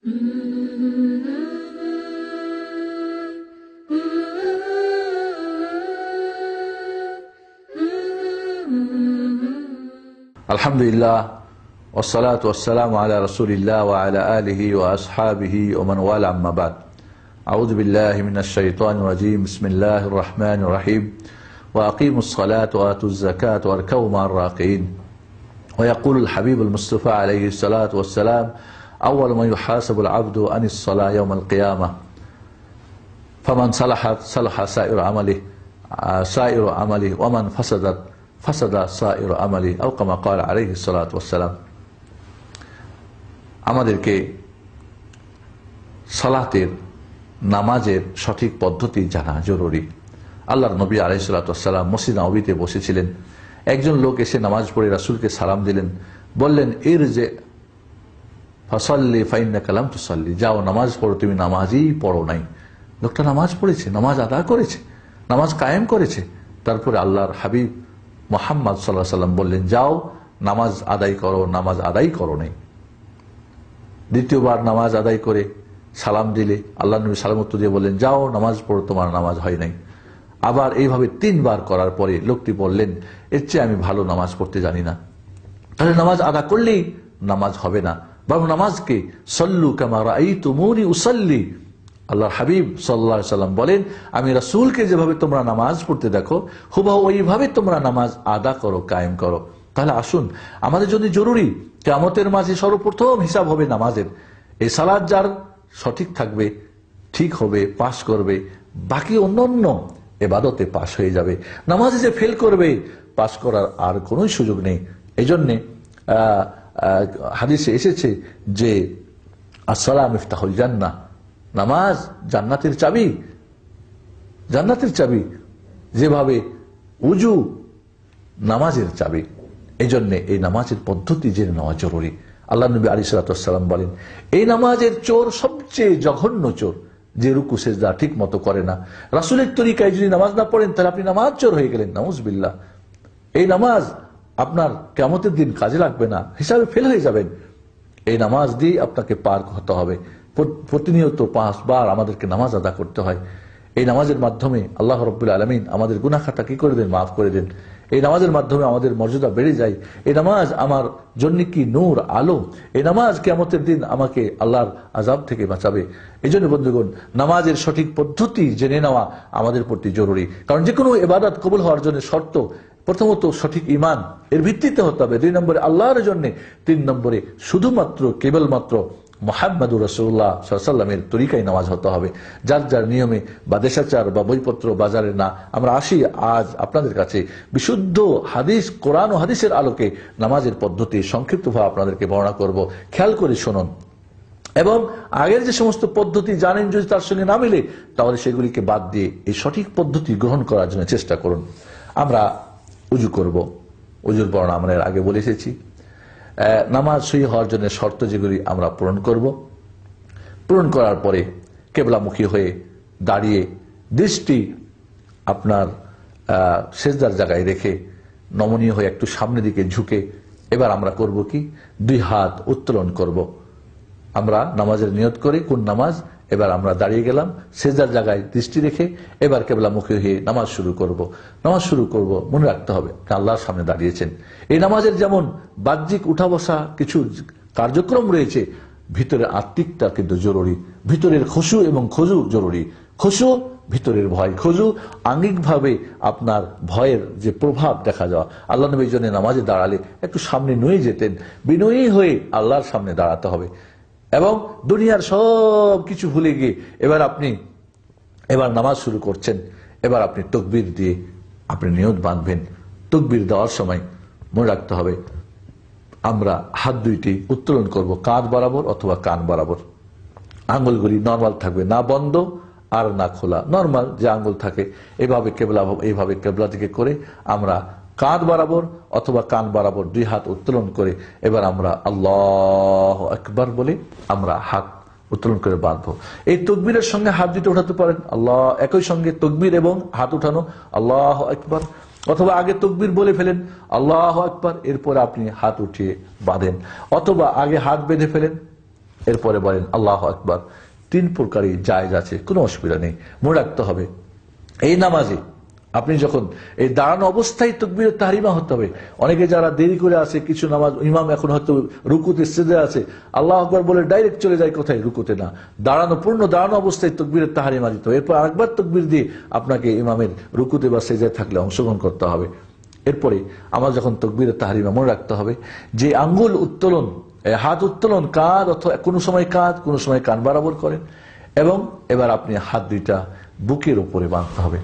الحمد لله والصلاة والسلام على رسول الله وعلى آله وأصحابه ومن والاه أما بعد أعوذ بالله من الشيطان الرجيم بسم الله الرحمن الرحيم وأقيموا الصلاة وآتوا الزكاة واركعوا مع الراكعين ويقول الحبيب المصطفى عليه الصلاة والسلام আউ্ল হাসাবুল আবদু আনিসাল কেয়ামা ফমান সালাহাত সালাহা সাইর আমালি সাইর আমালি Oman ফাসাদাত ফাসাদা সাইর আমালি আউকামা কর আলহ সালাতাম আমাদেরকে সালাতের নামাজের সঠিক পদ্ধতি জানা জরুরি। আল্লাহর নবী আলাইসালাম মসজিদ নবীতে বসেছিলেন। একজন লোক এসে নামাজ পড়ে রাসুলকে সালাম দিলেন। বললেন এর যে ফসল্লি ফাইন্না কালাম তুসল্লি। যাও, নামাজ পড়ো, তুমি নামাজই পড়ো নাই। লোকটা নামাজ পড়েছে, নামাজ আদা করেছে, নামাজ কায়েম করেছে। তারপরে আল্লাহর হাবিব মোহাম্মদ সাল্লাহ সাল্লাম বললেন, যাও, নামাজ আদায় করো, নামাজ আদায় করো নাই। দ্বিতীয়বার নামাজ আদায় করে সালাম দিলে, আল্লাহ নবী সালামত্ব দিয়ে বললেন, যাও, নামাজ পড়ো, তোমার নামাজ হয় নাই। আবার এইভাবে তিনবার করার পরে লোকটি বললেন, এর চেয়ে আমি ভালো নামাজ পড়তে জানি না। তাহলে নামাজ আদা করলেই নামাজ হবে না। বরং নামাজকে, সল্লু কামারা এই তুমুরি উসল্লি। আল্লাহ হাবিব সাল্লা সাল্লাম বলেন, আমি রাসুলকে যেভাবে তোমরা নামাজ পড়তে দেখো হুবা ওইভাবে তোমরা নামাজ আদা করো, কায়েম করো। তাহলে আসুন, আমাদের জন্য জরুরি কেমতের মাঝে সর্বপ্রথম হিসাব হবে নামাজের। এই সালাদ যার সঠিক থাকবে, ঠিক হবে, পাশ করবে, বাকি অন্যান্য এবাদতে পাশ হয়ে যাবে। নামাজে যে ফেল করবে, পাশ করার আর কোন সুযোগ নেই। এই জন্যে হাদিসে এসেছে যে, আসসালাম ইফতাহুল জান্না নামাজ জান্নাতের চাবি জান্নাতের চাবি, যেভাবে উজু নামাজের চাবি এই জন্যে এই নামাজের পদ্ধতি জেনে নেওয়া জরুরি। আল্লাহ নবী আলী সালাতাম বলেন, এই নামাজের চোর সবচেয়ে জঘন্য চোর, যে রুকু সেজদা ঠিক মতো করে না। রাসুলের তরিকায় যদি নামাজ না পড়েন, তাহলে আপনি নামাজ চোর হয়ে গেলেন নামুজবিল্লা এই নামাজ আপনার কেমতের দিন কাজে লাগবে না। হিসাবে ফেল হয়ে যাবেন। এই নামাজ দিয়ে আপনাকে পার হতে হবে। প্রতিনিয়ত পাঁচবার আমাদেরকে নামাজ আদা করতে হয়। এই নামাজের মাধ্যমে আল্লাহ রব্বুল আলমিন আমাদের গুনাখাতা কি করে দেন মাফ করে দেন। এই নামাজের মাধ্যমে আমাদের মর্যাদা বেড়ে যায়। এই নামাজ আমার জন্য কি নূর, আলো? এই নামাজ কেমতের দিন আমাকে আল্লাহর আজাব থেকে বাঁচাবে। এই জন্য বন্ধুগণ, নামাজের সঠিক পদ্ধতি জেনে নেওয়া আমাদের প্রতি জরুরি। কারণ যে কোনো এবাদত কবুল হওয়ার জন্য শর্ত প্রথমত সঠিক ইমান এর ভিত্তিতে হতে হবে। দুই নম্বরে আল্লাহর জন্য, তিন নম্বরে শুধুমাত্র, কেবলমাত্র মোহাম্মদুর রসুল্লাহ সাল্লামের তরিকায় নামাজ হতে হবে। যার যার নিয়মে বা দেশাচার বা বইপত্র বাজারে না। আমরা আসি আজ আপনাদের কাছে বিশুদ্ধ হাদিস, কোরআন ও হাদিসের আলোকে নামাজের পদ্ধতি সংক্ষিপ্তভাবে আপনাদেরকে বর্ণনা করব। খেয়াল করে শুনুন। এবং আগের যে সমস্ত পদ্ধতি জানেন, যদি তার সঙ্গে না মিলে, তাহলে সেগুলিকে বাদ দিয়ে এই সঠিক পদ্ধতি গ্রহণ করার জন্য চেষ্টা করুন। আমরা উজু করব। উজুর বর্ণনা আমরা এর আগে বলে এসেছি। নামাজ সই হওয়ার জন্য শর্ত যেগুলি আমরা পূরণ করব। পূরণ করার পরে কেবলামুখী হয়ে দাঁড়িয়ে দৃষ্টি আপনার সেজদার জায়গায় রেখে নমনীয় হয়ে একটু সামনের দিকে ঝুঁকে এবার আমরা করব কি? দুই হাত উত্তোলন করব। আমরা নামাজের নিয়ত করি, কোন নামাজ এবার আমরা দাঁড়িয়ে গেলাম সেজার জায়গায় দৃষ্টি রেখে এবার কেবলা মুখে হয়ে নামাজ শুরু করব। নামাজ শুরু করব, মনে রাখতে হবে আল্লাহর সামনে দাঁড়িয়েছেন। এই নামাজের যেমন বাহ্যিক উঠা বসা কিছু কার্যক্রম রয়েছে, ভিতরে আত্মিকটা কিন্তু জরুরি, ভিতরের খসু এবং খজু জরুরি। খসু, ভিতরের ভয়। খজু, আঙ্গিকভাবে আপনার ভয়ের যে প্রভাব দেখা যাওয়া। আল্লাহ নবীর জন্য নামাজে দাঁড়ালে একটু সামনে নুয়ে যেতেন। বিনয়ী হয়ে আল্লাহর সামনে দাঁড়াতে হবে। এবং দুনিয়ার সব কিছু ভুলে গিয়ে এবার আপনি, এবার নামাজ শুরু করছেন, এবার আপনি তকবির দিয়ে আপনি নিয়ত বাঁধবেন। তকবির দেওয়ার সময় মনে রাখতে হবে, আমরা হাত দুইটি উত্তোলন করব, কাঁধ বরাবর অথবা কান বরাবর। আঙ্গুলগুলি নর্মাল থাকবে, না বন্ধ আর না খোলা। নর্মাল যে আঙ্গুল থাকে, এভাবে কেবলা এইভাবে কেবলা দিকে করে আমরা কাঁধ বরাবর অথবা কান বরাবর দুই হাত উত্তোলন করে এবার আমরা আল্লাহ একবার বলে, আমরা হাত উত্তোলন করে বাঁধবো। এই তকবীরের সঙ্গে হাত দুটো উঠাতে পারেন। আল্লাহ একই সঙ্গে তকবীর এবং হাত উঠানো, আল্লাহ একবার অথবা আগে তকবির বলে ফেলেন, আল্লাহ একবার এরপরে আপনি হাত উঠিয়ে বাঁধেন। অথবা আগে হাত বেঁধে ফেলেন, এরপরে বলেন, আল্লাহ একবার তিন প্রকারই জায়গা আছে, কোনো অসুবিধা নেই। মনে রাখতে হবে, এই নামাজে আপনি যখন এই দাঁড়ানো অবস্থায় তকবীর তাহারিমা হতে হবে, অনেকে যারা দেরি করে আসে কিছু নামাজ, ইমাম এখন হয়তো রুকুতে সেদে আছে, আল্লাহ আকবর বলে ডাইরেক্ট চলে যায় কোথায়? রুকুতে না। দাঁড়ানো, পূর্ণ দাঁড়ানো অবস্থায় তকবির তাহারিমা দিতে হবে। এরপর আরেকবার তকবির দিয়ে আপনাকে ইমামের রুকুতে বা সেজায় থাকলে অংশগ্রহণ করতে হবে। এরপরে আমার যখন তকবীরের তাহারিমা মনে রাখতে হবে, যে আঙ্গুল উত্তোলন হাত উত্তোলন কাঁধ অথবা কোনো সময় কাঁধ, কোনো সময় কান বরাবর করেন এবং এবার আপনি হাত দুইটা বুকের উপরে বাঁধতে হবে।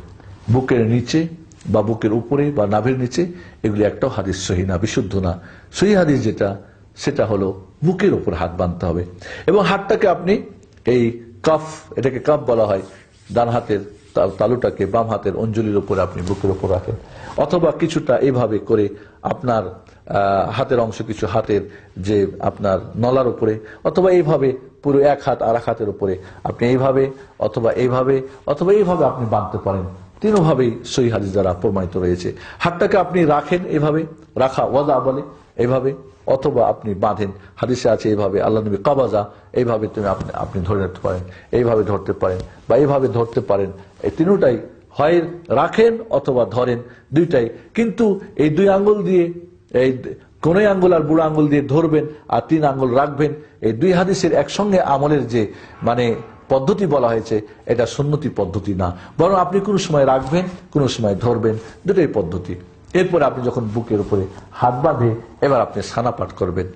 বুকের নিচে বা বুকের উপরে বা নাভের নিচে, এগুলি একটাও হাদিস সহি না, বিশুদ্ধ না। সহি হাদিস যেটা, সেটা হলো বুকের উপর হাত বাঁধতে হবে। এবং হাতটাকে আপনি এই কাফ, এটাকে কাফ বলা হয়, ডান হাতের তালুটাকে বাম হাতের অঞ্জলির উপরে আপনি বুকের উপর রাখেন। অথবা কিছুটা এভাবে করে আপনার হাতের অংশ, কিছু হাতের যে আপনার নলার উপরে, অথবা এইভাবে পুরো এক হাত আর এক হাতের উপরে আপনি এইভাবে, অথবা এইভাবে অথবা এইভাবে আপনি বাঁধতে পারেন। তিনভাবেই সই হাদিস দ্বারা প্রমাণিত রয়েছে। হাতটাকে আপনি রাখেন এভাবে, রাখা, ওয়াদা বলে এভাবে, অথবা আপনি বাঁধেন। হাদিসে আছে এইভাবে আল্লাহ নবী কাবাজা এইভাবে তুমি আপনি আপনি ধরে রাখতে পারেন, এইভাবে ধরতে পারেন বা এইভাবে ধরতে পারেন। এই তিনটাই হয়, রাখেন অথবা ধরেন, দুইটাই। কিন্তু এই দুই আঙ্গুল দিয়ে, এই কোন আঙ্গুল আর বুড়ো আঙ্গুল দিয়ে ধরবেন আর তিন আঙ্গুল রাখবেন, এই দুই হাদিসের একসঙ্গে আমলের যে মানে পদ্ধতি বলা হয়েছে, এটা সুন্নতি পদ্ধতি না। বরং আপনি কোনো সময় রাখবেন, কোনো সময় ধরবেন, দুটোই পদ্ধতি। এরপরে আপনি যখন বুকের উপরে হাত বাঁধে, এবার আপনি সানা পাঠ করবেন।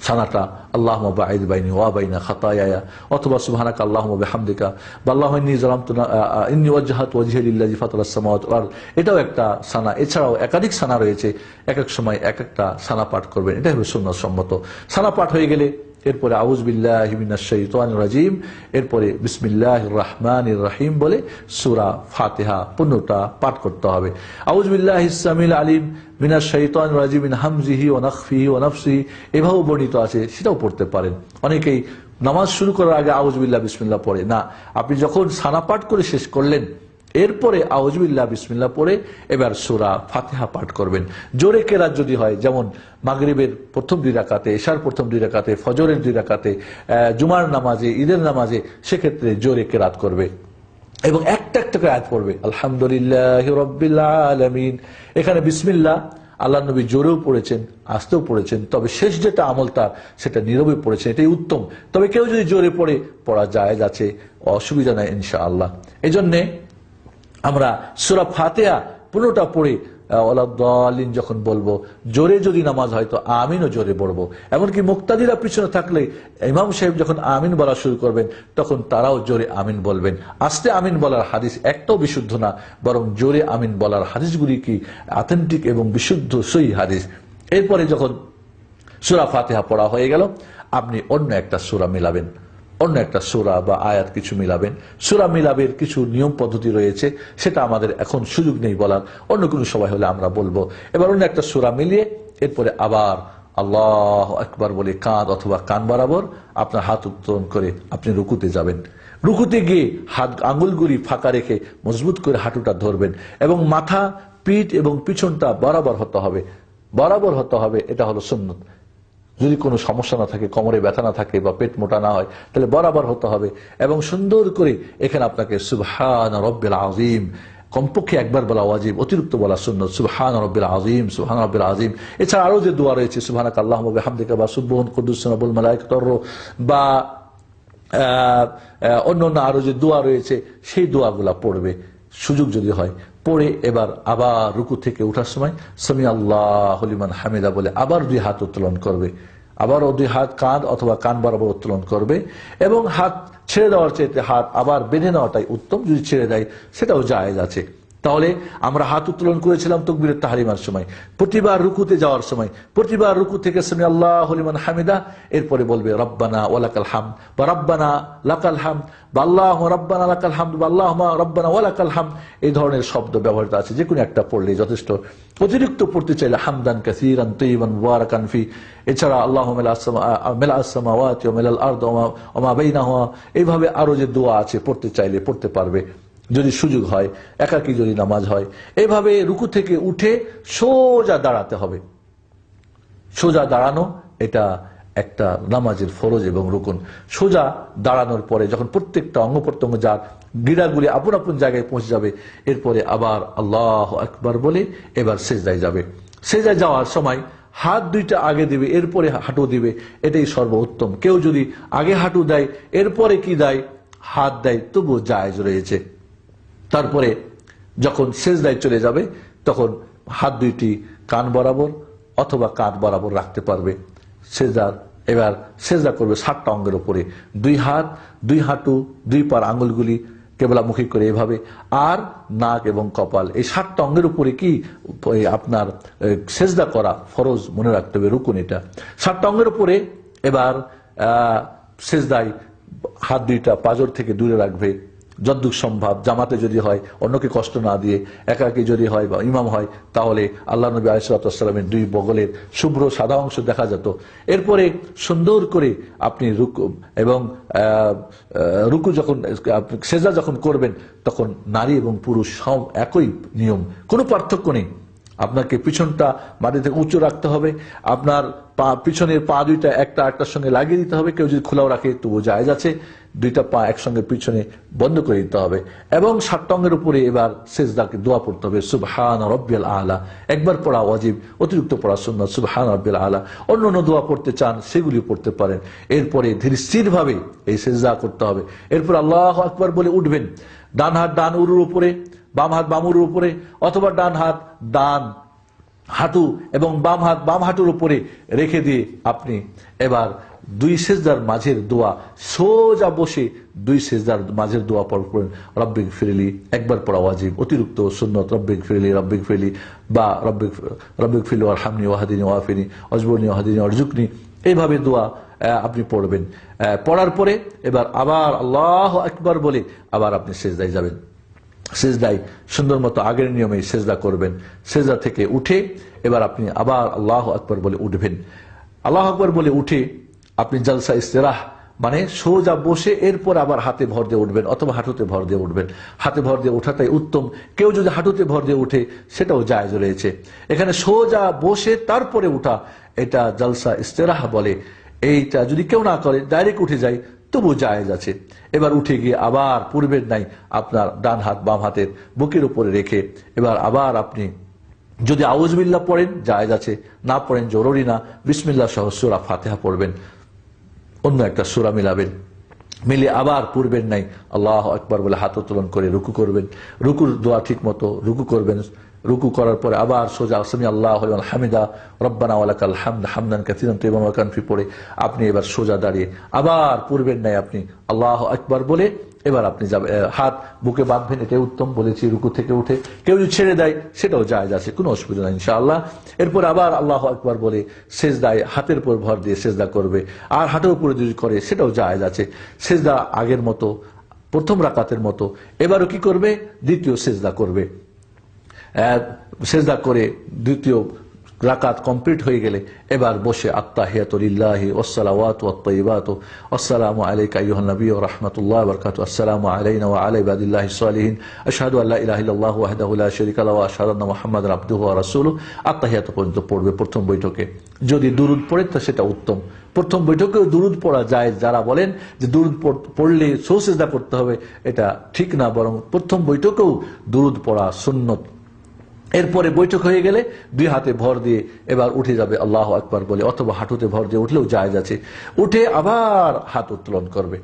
সানাটা আল্লাহ বাইদ বাইনি ওয়া বাইনা খাতায়া অথবা সুবহানাকা আল্লাহুম্মা বিহামদিকা, বা আল্লাহ ইন্নী যালামতু না- আ- আ- ইন্নী ওয়াজহাতু ওয়াজহি লিল্লাযি ফাতারাস সামাওয়াতি ওয়াল আরদ। এটাও একটা সানা। এছাড়াও একাধিক সানা রয়েছে এক এক সময় এক একটা সানা পাঠ করবেন। এটা হবে সুন্নাত সম্মত। সানা পাঠ হয়ে গেলে এরপরে আউজ বিল্লাহি মিনাশ শাইতানির রাজিম, এরপরে বিসমিল্লাহির রহমানির রহিম বলে সূরা ফাতিহা পূর্ণটা পাঠ করতে হবে। আউজ বিল্লাহিস সামিল আলিম মিনাশ শাইতানির রাজিম মিন হামজিহি ওয়া নাখফিহি ওয়া নাফসিহি এভাবেও বর্ণিত আছে, সেটাও পড়তে পারেন। অনেকেই নামাজ শুরু করার আগে আউজ বিল্লাহ বিসমিল্লাহ পড়ে। না, আপনি যখন সানা পাঠ করে শেষ করলেন এরপরে আউজবিল্লাহ বিসমিল্লাহ পড়ে এবার সুরা ফাতেহা পাঠ করবেন। জোরে কেরাত যদি হয়, যেমন মাগরিবের প্রথম দুই রাকাতে, এশার প্রথম দুই রাকাতে, ফজরের দুই রাকাতে জুমার নামাজে, ঈদের নামাজে, সেক্ষেত্রে জোরে কেরাত করবে। এবং একটা একটা করে আয়াত পড়বে, আলহামদুলিল্লাহ আলামিন। এখানে বিসমিল্লাহ, আল্লাহ নবী জোরেও পড়েছেন, আসতেও পড়েছেন, তবে শেষ যেটা আমল তার, সেটা নীরবে পড়েছেন এটাই উত্তম। তবে কেউ যদি জোরে পড়ে, পড়া যায় আছে, অসুবিধা নাই ইনশা আল্লাহ এই জন্যে আমরা সুরা ফাতেহা পুরোটা পড়ে ওলাদ্দালিন যখন বলব, জোরে যদি নামাজ হয় তো আমিনও জোরে পড়ব এমনকি মুক্তাদিরা পিছনে থাকলে ইমাম সাহেব যখন আমিন বলা শুরু করবেন, তখন তারাও জোরে আমিন বলবেন। আস্তে আমিন বলার হাদিস একটাও বিশুদ্ধ না, বরং জোরে আমিন বলার হাদিসগুলি কি অথেন্টিক এবং বিশুদ্ধ সই হাদিস। এরপরে যখন সুরা ফাতেহা পড়া হয়ে গেল, আপনি অন্য একটা সুরা মিলাবেন। অন্য একটা সুরা বা আয়াত কিছু মিলাবেন। সুরা মিলাবের কিছু নিয়ম পদ্ধতি রয়েছে, সেটা আমাদের এখন সুযোগ নেই বলার। অন্য কোনো সময় হলে আমরা বলব। এবার অন্য একটা সুরা মিলিয়ে এরপরে আবার আল্লাহ একবার বলে কাঁধ অথবা কান বরাবর আপনার হাত উত্তোলন করে আপনি রুকুতে যাবেন। রুকুতে গিয়ে হাত আঙ্গুলগুলি ফাঁকা রেখে মজবুত করে হাঁটুটা ধরবেন এবং মাথা, পিঠ এবং পিছনটা বরাবর হতে হবে। বরাবর হতে হবে, এটা হলো সুন্নত। যদি কোনো সমস্যা না থাকে, কোমরে ব্যথা না থাকে বা পেট মোটা না হয়, তাহলে বরাবর হতে হবে এবং সুন্দর করে এখানে আপনাকে সুবহান রব্বিল আজিম কমপক্ষে একবার বলা ওয়াজিব, অতিরিক্ত বলা শূন্য সুবহান রব্বিল আজিম সুবহান রব্বিল আজিম এছাড়া আরও যে দোয়া রয়েছে, সুবহানাক আল্লাহ হামদিকা বা সুবহান কুদ্দুস নবুল মালাইকাতর বা অন্য অন্য আরও যে দোয়া রয়েছে, সেই দোয়াগুলা পড়বে। সুযোগ যদি হয় পড়ে এবার আবার রুকু থেকে উঠার সময় সামি আল্লাহ হামিদা বলে আবার দুই হাত উত্তোলন করবে। আবারও দুই হাত কাঁধ অথবা কান বরাবর উত্তোলন করবে এবং হাত ছেড়ে দেওয়ার চাইতে হাত আবার বেঁধে নেওয়াটাই উত্তম, যদি ছেড়ে দেয়, সেটাও জায়েজ আছে। তাহলে আমরা হাত উত্তোলন করেছিলাম তকবীরের তাহারিমার সময়, প্রতিবার রুকুতে যাওয়ার সময়, প্রতিবার রুকু থেকে শুনে, আল্লাহ হলিমান হামিদা এরপরে বলবে, রব্বানা ওয়ালাকাল হাম বা, রব্বানা লাকাল হাম বা, আল্লাহ রব্বানা লাকাল হাম বা আল্লাহ রব্বানা ওয়ালাকাল হাম এই ধরনের শব্দ ব্যবহৃত আছে, যে কোনো একটা পড়লে যথেষ্ট। অতিরিক্ত পড়তে চাইলে, হামদান কাসিরান তৈবান ওয়ারাকান ফি এছাড়া, আল্লাহ মেলা আসামা ওয়াতি মেলাল আর্দ ওমা বাইনাহুয়া এইভাবে আরও যে দোয়া আছে, পড়তে চাইলে পড়তে পারবে। যদি সুযোগ হয়, একাকি যদি নামাজ হয়, এভাবে রুকু থেকে উঠে সোজা দাঁড়াতে হবে। সোজা দাঁড়ানো, এটা একটা নামাজের ফরজ এবং রুকুন। সোজা দাঁড়ানোর পরে যখন প্রত্যেকটা অঙ্গ প্রত্যঙ্গ যার গিরাগুলি আপন আপন জায়গায় পৌঁছে যাবে, এরপরে আবার আল্লাহ একবার বলে এবার সেজদায় যাবে। সেজদায় যাওয়ার সময় হাত দুইটা আগে দিবে, এরপরে হাঁটু দিবে, এটাই সর্বোত্তম। কেউ যদি আগে হাঁটু দেয়, এরপরে কি দেয়? হাত দেয়, তবুও জায়েজ রয়েছে। তারপরে যখন সেজদায় চলে যাবে, তখন হাত দুইটি কান বরাবর অথবা কাঁধ বরাবর রাখতে পারবে। সেজদার এবার সেজদা করবে সাতটা অঙ্গের উপরে। দুই হাত, দুই হাঁটু, দুই পার আঙুলগুলি কেবলামুখী করে এভাবে, আর নাক এবং কপাল। এই সাতটা অঙ্গের উপরে কি আপনার সেজদা করা ফরজ মনে রাখতে হবে, রুকুন এটা। সাতটা অঙ্গের উপরে এবার সেজদায় হাত দুইটা পাজর থেকে দূরে রাখবে। যদ্দুক সম্ভব, জামাতে যদি হয়, অন্যকে কষ্ট না দিয়ে, একাকে যদি হয় বা ইমাম হয়, তাহলে আল্লাহ নবী আলিসালামের দুই বগলের শুভ্র সাদা অংশ দেখা যেত। এরপরে সুন্দর করে আপনি রুকু এবং রুকু যখন সেজা যখন করবেন, তখন নারী এবং পুরুষ সব একই নিয়ম। কোনো পার্থক্য নেই। আপনাকে পিছনটা মাটি থেকে উঁচু রাখতে হবে। আপনার পা, পিছনের পা দুইটা একটা একটার সঙ্গে লাগিয়ে দিতে হবে। কেউ যদি খোলাও রাখে তবু জায়জ আছে। দুইটা পা একসঙ্গে পিছনে বন্ধ করে দিতে হবে। এবং সাতটঙ্গের উপরে এবার সেজদাকে দোয়া পড়তে হবে। সুবহান রব্বিয়াল আলা। একবার পড়া অজীব অতিরিক্ত পড়া শূন্য সুবহান রব্বিয়াল আলা। অন্য অন্য দোয়া পড়তে চান, সেগুলি পড়তে পারেন। এরপরে ধীর স্থির ভাবে এই সেজদা করতে হবে। এরপর আল্লাহ আকবার বলে উঠবেন। ডান হাত ডান উরুর উপরে বাম হাত বামুর উপরে, অথবা ডান হাত ডান হাঁটু এবং বাম হাত বাম হাঁটুর উপরে রেখে দিয়ে আপনি এবার দুই সেজদার মাঝের দোয়া, সোজা বসে দুই সেজদার মাঝের দোয়া পড়বেন রব্বিক ফিরলি, একবার পড়া ওয়াজিব, অতিরিক্ত সুন্নত, রব্বিক ফিরলি রব্বিক ফিরলি, বা রব্বিক রব্বিক ওয়ার হামনি ওয়াহাদিনী ওয়াফিনী অজবনী ওয়াহাদিনী অর্জুকনি এইভাবে দোয়া আপনি পড়বেন। পড়ার পরে এবার আবার আল্লাহ একবার বলে আবার আপনি সেজদায় যাবেন। সেজদায় সুন্দর মতো আগের নিয়মে সেজদা করবেন। সেজদা থেকে উঠে এবার আপনি আবার আল্লাহ আকবর বলে উঠবেন। আল্লাহ আকবর বলে উঠে আপনি জলসা ইস্তেরাহ মানে সোজা বসে এরপর আবার হাতে ভর দিয়ে উঠবেন অথবা হাঁটুতে ভর দিয়ে উঠবেন। হাতে ভর দিয়ে ওঠাটাই উত্তম। কেউ যদি হাঁটুতে ভর দিয়ে উঠে, সেটাও জায়জ রয়েছে। এখানে সোজা বসে তারপরে উঠা, এটা জলসা ইস্তেরাহ বলে। এইটা যদি কেউ না করে, ডাইরেক্ট উঠে যায় তবু জায়েজ আছে। এবার উঠে গিয়ে আবার পূর্বের নাই আপনার ডান হাত, বাম হাতের বুকের উপরে রেখে এবার আবার আপনি যদি আউজবিল্লা পড়েন, জায়েজ আছে। না পড়েন, জরুরি না। বিসমিল্লা সহ সুরা ফাতেহা পড়বেন। অন্য একটা সুরা মিলাবেন। মিলে আবার পূর্বের নাই আল্লাহ একবার বলে হাত উত্তোলন করে রুকু করবেন। রুকুর দোয়া ঠিক মতো রুকু করবেন। রুকু করার পরে আবার সোজা সামি আল্লাহ হামিদা, রব্বানা হামদ হামদান কাসিরান তৈবাম কানফি পড়ে আপনি এবার সোজা দাঁড়িয়ে, আবার পূর্বের নাই আপনি আল্লাহ একবার বলে এবার আপনি যাবে হাত বুকে বাঁধবেন এটাই উত্তম বলেছি, রুকু থেকে উঠে কেউ যদি ছেড়ে দেয়, সেটাও জায়জ আছে, কোনো অসুবিধা নাই ইনশাআল্লাহ। এরপর আবার আল্লাহ একবার বলে সেজদায় হাতের উপর ভর দিয়ে সেজদা করবে, আর হাতের উপরে যদি করে, সেটাও জায়জ আছে। সেজদা আগের মতো, প্রথম রাকাতের মতো, এবারও কি করবে? দ্বিতীয় সেজদা করবে। সেজদা করে দ্বিতীয় রাকাত কমপ্লিট হয়ে গেলে এবার বসে ওসালাওয়াত ওয়াত্তাইবাত আসসালামু আলাইকা আইয়ুহান নবী ওয়া রাহমাতুল্লাহি ওয়া আসসালামু আলাইনা ওয়া আলা সালিহিন। আশহাদু আল্লা ইলাহা ওয়াহদাহু লা শারীকা লাহু ওয়া আশহাদু আন্না মুহাম্মাদান আবদুহু ওয়া রাসূলুহু। পর্যন্ত পড়বে প্রথম বৈঠকে। যদি দুরুদ পড়ে তো সেটা উত্তম। প্রথম বৈঠকেও দুরুদ পড়া যায় যারা বলেন যে দুরুদ পড়- পড়লে সৌসেজদা করতে হবে, এটা ঠিক না, বরং প্রথম বৈঠকেও দুরুদ পড়া সুন্নত। এরপরে বৈঠক হয়ে গেলে দুই হাতে ভর দিয়ে এবার উঠে যাবে আল্লাহ আকবার বলে, অথবা হাঁটুতে ভর দিয়ে উঠলেও জায়জ আছে। উঠে আবার হাত উত্তোলন করবে।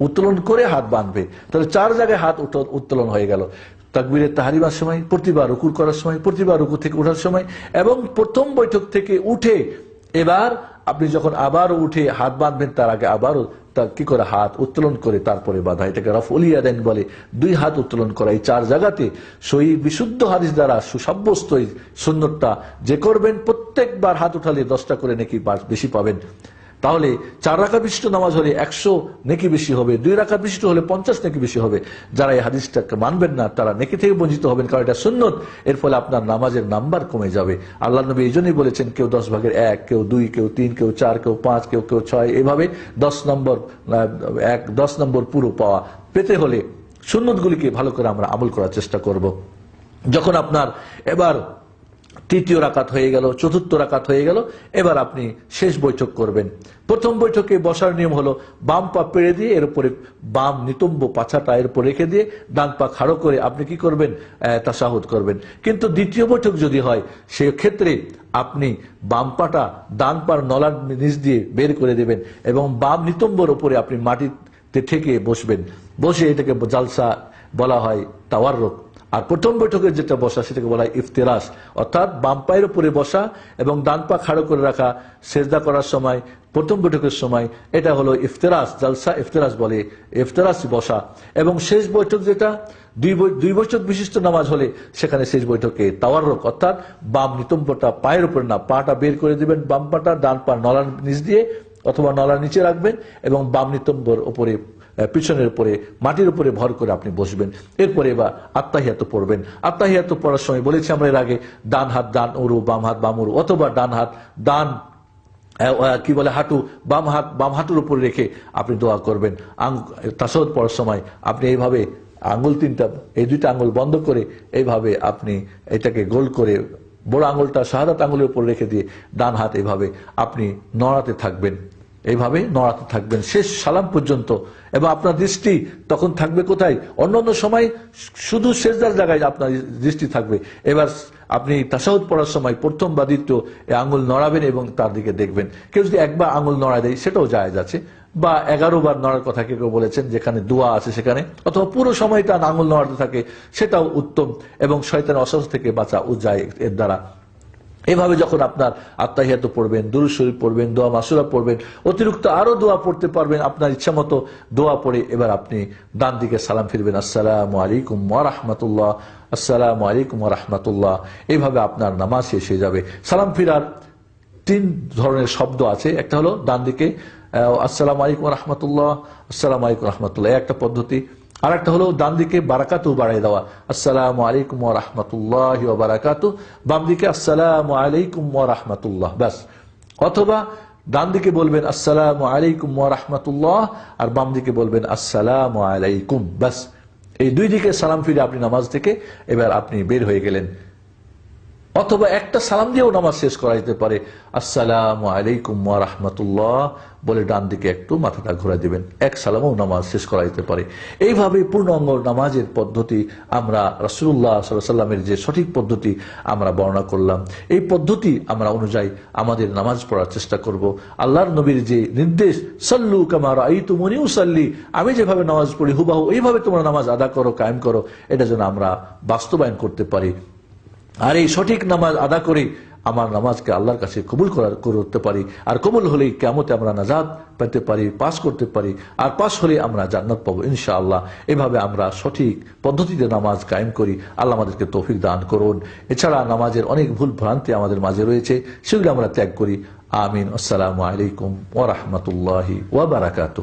উত্তোলন করে হাত বাঁধবে। তাহলে চার জায়গায় হাত উত্তো- উত্তোলন হয়ে গেল। তাকবীরের তাহারিমার সময়, প্রতিবার রুকুর করার সময়, প্রতিবার রুকু থেকে ওঠার সময়, এবং প্রথম বৈঠক থেকে উঠে এবার আপনি যখন আবারও উঠে হাত বাঁধবেন, তার আগে আবারও তা কি করে হাত উত্তোলন করে তারপরে বাঁধা এটাকে রফলিয়া দেন বলে দুই হাত উত্তোলন করা এই চার জায়গাতে সই বিশুদ্ধ হাদিস দ্বারা সুসাব্যস্ত সুন্নতটা যে করবেন প্রত্যেকবার হাত উঠালে দশটা করে নাকি বেশি পাবেন তাহলে চার রাখা বিশিষ্ট নামাজ হলে একশো নেকি বেশি হবে, দুই রাখা বিশিষ্ট হলে পঞ্চাশ নেকি বেশি হবে। যারা এই হাদিসটাকে মানবেন না, তারা নেকি থেকে বঞ্চিত হবেন, কারণ এটা সুন্নত। এর ফলে আপনার নামাজের নাম্বার কমে যাবে। আল্লাহ নবী এই জন্যই বলেছেন, কেউ দশ ভাগের এক, কেউ দুই, কেউ তিন, কেউ চার, কেউ পাঁচ, কেউ কেউ ছয়, এভাবে দশ নম্বর এক, দশ নম্বর পুরো পাওয়া। পেতে হলে সুন্নতগুলিকে ভালো করে আমরা আমল করার চেষ্টা করব। যখন আপনার এবার তৃতীয় রাকাত হয়ে গেল, চতুর্থ রাকাত হয়ে গেল, এবার আপনি শেষ বৈঠক করবেন। প্রথম বৈঠকে বসার নিয়ম হলো বাম পা পেড়ে দিয়ে, এর উপরে বাম নিতম্ব পাছাটা এর উপর রেখে দিয়ে, ডান পা খাড়ো করে আপনি কি করবেন? তাসাহুদ করবেন। কিন্তু দ্বিতীয় বৈঠক যদি হয় সে ক্ষেত্রে আপনি বাম পাটা ডান পার নলার নিচ দিয়ে বের করে দেবেন এবং বাম নিতম্বর উপরে আপনি মাটিতে ঠেকে বসবেন। বসে এটাকে জালসা বলা হয় টাওয়ার রোগ আর প্রথম বৈঠকে যেটা বসা সেটাকে বলা হয় ইফতেরাস, অর্থাৎ বাম পায়ের উপরে বসা এবং ডান পা খাড়ো করে রাখা, সেজদা করার সময়, প্রথম বৈঠকের সময় এটা হলো ইফতেরাস, জালসা ইফতেরাস বলে, ইফতেরাস বসা। এবং শেষ বৈঠক যেটা, দুই দুই বৈঠক বিশিষ্ট নামাজ হলে সেখানে শেষ বৈঠকে তাওয়ারক অর্থাৎ বাম নিতম্বটা পায়ের উপরে না, পাটা বের করে দিবেন, বাম পাটা ডান পা নলার নিচ দিয়ে অথবা নলার নিচে রাখবেন এবং বাম নিতম্বর উপরে পিছনের উপরে, মাটির উপরে ভর করে আপনি বসবেন। এরপরে বা আত্মাহিয়াত পড়বেন। আত্মাহিয়াত পড়ার সময় বলেছি আমরা এর আগে, ডান হাত, ডান উরু, বাম হাত, বাম উরু, অথবা ডান হাত, ডান কি বলে, হাঁটু, বাম হাত, বাম হাঁটুর উপর রেখে আপনি দোয়া করবেন। তাসদ পড়ার সময় আপনি এইভাবে আঙ্গুল তিনটা, এই দুইটা আঙ্গুল বন্ধ করে এইভাবে আপনি এটাকে গোল করে, বড় আঙুলটা, শাহাদাত আঙুলের উপর রেখে দিয়ে ডান হাত এইভাবে আপনি নড়াতে থাকবেন। এইভাবে নড়াতে থাকবেন। শেষ সালাম পর্যন্ত। এবং আপনার দৃষ্টি তখন থাকবে কোথায়? অন্য অন্য সময় শুধু শেষদার জায়গায় আপনার দৃষ্টি থাকবে। এবার আপনি তাসাউদ পড়ার সময় প্রথম বা দ্বিতীয় আঙুল নড়াবেন এবং তার দিকে দেখবেন। কেউ যদি একবার আঙুল নড়া দেয়, সেটাও যায় যাচ্ছে বা এগারো বার নড়ার কথা কেউ বলেছেন, যেখানে দোয়া আছে সেখানে। অথবা পুরো সময়টা আঙুল নড়াতে থাকে, সেটাও উত্তম। এবং শয়তান অসুস্থ থেকে বাঁচা ও যায় এর দ্বারা। এভাবে যখন আপনার আত্মাহিয়াত পড়বেন দুরু শরীফ পড়বেন, দোয়া মাসুরা পড়বেন, অতিরিক্ত আরও দোয়া পড়তে পারবেন, আপনার ইচ্ছা মতো দোয়া পড়ে এবার আপনি ডান দিকে সালাম ফিরবেন। আসসালাম আলাইকুম রাহমাতুল্লাহ, আসসালাম আলাইকুম রাহমাতুল্লাহ। এইভাবে আপনার নামাজ শেষ হয়ে যাবে। সালাম ফিরার তিন ধরনের শব্দ আছে। একটা হলো ডান দিকে আসসালাম আলাইকুম রহমতুল্লাহ, আসসালাম আলাইকুম রহমতুল্লাহ। একটা পদ্ধতি। আর একটা হলো ডান দিকে বারাকাতু বাড়াই দেওয়া। আসসালাম আলাইকুম রহমতুল্লাহ বারাকাতু। বাম দিকে আসসালাম আলাইকুম রহমতুল্লাহ। ব্যাস। অথবা ডান দিকে বলবেন আসসালাম আলাইকুম রহমতুল্লাহ আর বাম দিকে বলবেন আসসালাম আলাইকুম। ব্যাস। এই দুই দিকে সালাম ফিরে আপনি নামাজ থেকে এবার আপনি বের হয়ে গেলেন। অথবা একটা সালাম দিয়েও নামাজ শেষ করা যেতে পারে। আসসালাম আলাইকুম রাহমাতুল্লাহ। বলে ডান দিকে একটু মাথাটা ঘুরে দিবেন। এক সালামও নামাজ শেষ করা যেতে পারে। এইভাবে পূর্ণাঙ্গ নামাজের পদ্ধতি আমরা রাসুল্লাহ সাল্লামের যে সঠিক পদ্ধতি আমরা বর্ণনা করলাম। এই পদ্ধতি আমরা অনুযায়ী আমাদের নামাজ পড়ার চেষ্টা করব। আল্লাহর নবীর যে নির্দেশ, সাল্লু কামার আই তুমনিউ সাল্লি আমি যেভাবে নামাজ পড়ি, হুবাহু এইভাবে তোমরা নামাজ আদা করো, কায়েম করো, এটা যেন আমরা বাস্তবায়ন করতে পারি। আর এই সঠিক নামাজ আদা করে আমার নামাজকে আল্লাহর কাছে কবুল করতে পারি। আর কবুল হলেই কেমতে আমরা নাজাদ পেতে পারি পাশ করতে পারি। আর পাশ হলে আমরা জান্নাত পাবো ইনশা আল্লাহ এভাবে আমরা সঠিক পদ্ধতিতে নামাজ কায়েম করি। আল্লাহ আমাদেরকে তৌফিক দান করুন। এছাড়া নামাজের অনেক ভুল ভ্রান্তি আমাদের মাঝে রয়েছে, সেগুলি আমরা ত্যাগ করি। আমিন। আসসালামু আলাইকুম ওরহমতুল্লাহি ওয়াবারাকাতু